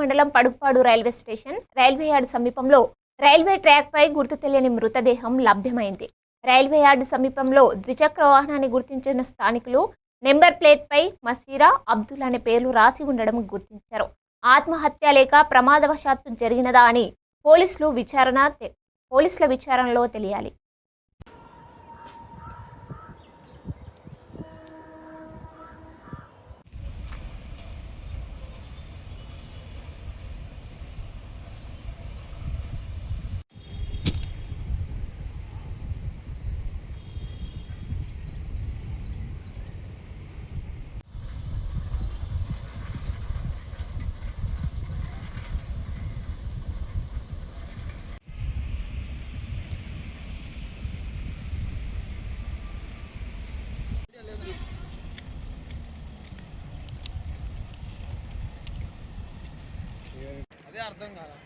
మండలం Padupadu railway station railway yard సమీపంలో railway ట్రాక్పై గుర్తు తెలియని మృతదేహం లభ్యమైంది. రైల్వే యార్డ్ సమీపంలో ద్విచక్ర వాహనాన్ని గుర్తించిన స్థానికులు నెంబర్ ప్లేట్ పై మసీరా అబ్దుల్ అనే పేర్లు రాసి ఉండడం గుర్తించారు. ఆత్మహత్య లేక ప్రమాదవశాత్తు జరిగినదా అని పోలీసులు విచారణ పోలీసుల విచారణలో తెలియాలి. అదే అర్థం కాదా